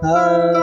Uh...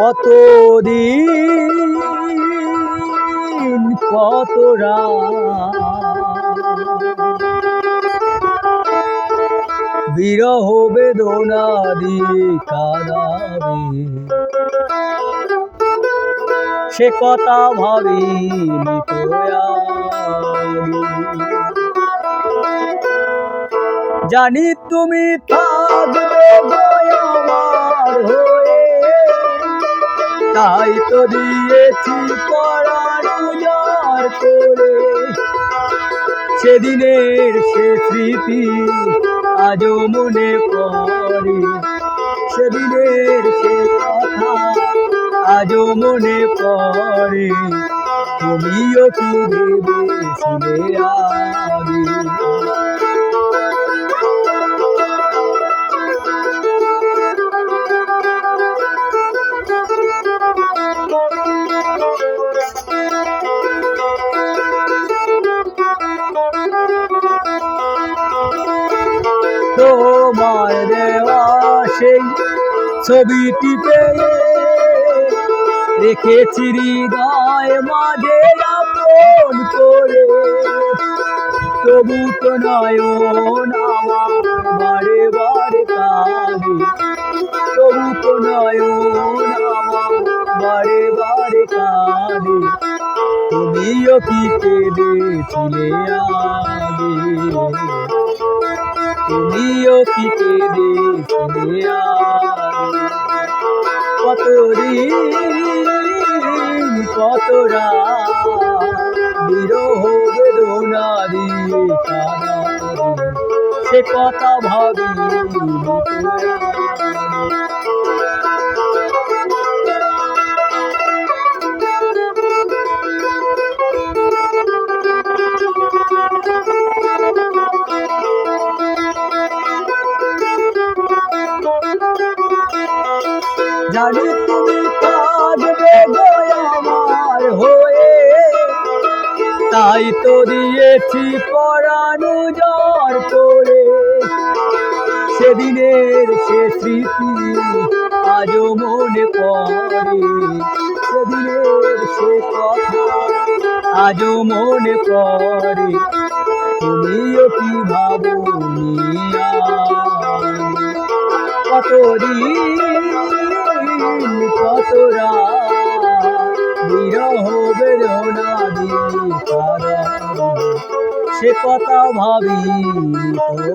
কত দিন কত বিরহ বেদনা দিয়ে কাঁদাবে সে কথা আমি। জানি তুমি থাকবে তাই তো দিয়েছি পড়ানো যার করে। সেদিনের সে স্মৃতি আজও মনে পড়ে। সেদিনের সে কথা আজও মনে পড়ে। তুমিও কি ভেবেছিলে আগে? সেই ছবিটি পেয়ে রেখেছি হৃদয় মাঝে আপন করে। তবু তো নয়ন আমার বারে বারে কাঁদে। তবু তো নয়ন আমার বারে বারে কাঁদে। তুমিও কি কেঁদেছিলে আগে? তুমিও অতীতে কেঁদেছিলে কতরা বিরহ বেদনা দিয়ে সে কথা ভাবি তুমি থাকবে গো আমার হয়ে। তাই তো দিয়েছি পরানো জ্বর করে সেদিনের সে স্মৃতি আজও মনে পড়ে। সেদিনের সে কথা আজও মনে পড়ে। তুমিও কি ভাবনি কত দিন কত রাত বিরহ বেদনা কাঁদাবে, সে কথা ভাবি তো আমি।